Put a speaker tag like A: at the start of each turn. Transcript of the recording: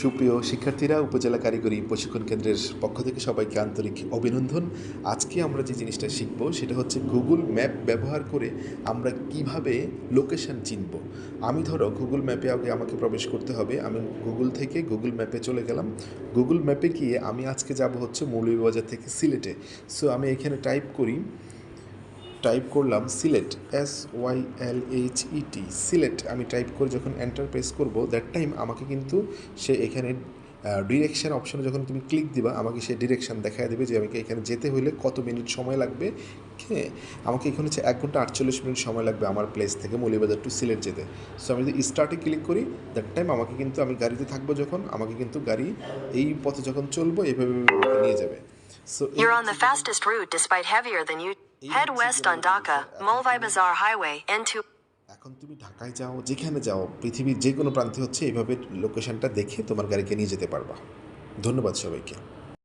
A: সুপ্রিয় শিক্ষার্থীরা, উপজেলা কারিগরি প্রশিক্ষণ কেন্দ্রের পক্ষ থেকে সবাইকে আন্তরিক অভিনন্দন। আজকে আমরা যে জিনিসটা শিখব, সেটা হচ্ছে গুগল ম্যাপ ব্যবহার করে আমরা কীভাবে লোকেশন চিনব। আমি ধরো গুগল ম্যাপে আগে আমাকে প্রবেশ করতে হবে। আমি গুগল থেকে গুগল ম্যাপে চলে গেলাম। গুগল ম্যাপে গিয়ে আমি আজকে যাব হচ্ছে মৌলভীবাজার থেকে সিলেটে। সো আমি এখানে টাইপ করি টাইপ করলাম Sylhet S Y L H E T Sylhet আমি টাইপ করে যখন এন্টার প্রেস করব দ্যাট টাইম আমাকে কিন্তু সে এখানে ডিরেকশন অপশনে যখন তুমি ক্লিক দিবা, আমাকে সে ডিরেকশন দেখায় দেবে যে আমাকে এখানে যেতে হলে কত মিনিট সময় লাগবে। হ্যাঁ আমাকে এখানে হচ্ছে এক ঘণ্টা আটচল্লিশ মিনিট সময় লাগবে আমার প্লেস থেকে মৌলিবাজার টু সিলেট যেতে। সো আমি যদি স্টার্টে ক্লিক করি দ্যাট টাইম আমাকে কিন্তু আমি গাড়িতে থাকব যখন, আমাকে কিন্তু গাড়ি এই পথে যখন চলবো এইভাবে নিয়ে যাবে। So
B: You're on the fastest route despite heavier than you. Head west on Dhaka, Mulvi Bazaar Highway, N2.
A: এখন তুমি ঢাকায় যাও যেখানে যাও পৃথিবীর যে কোনো প্রান্তে হচ্ছে এইভাবে লোকেশনটা দেখে তোমার গাড়িকে নিয়ে যেতে পারবা ধন্যবাদ সবাইকে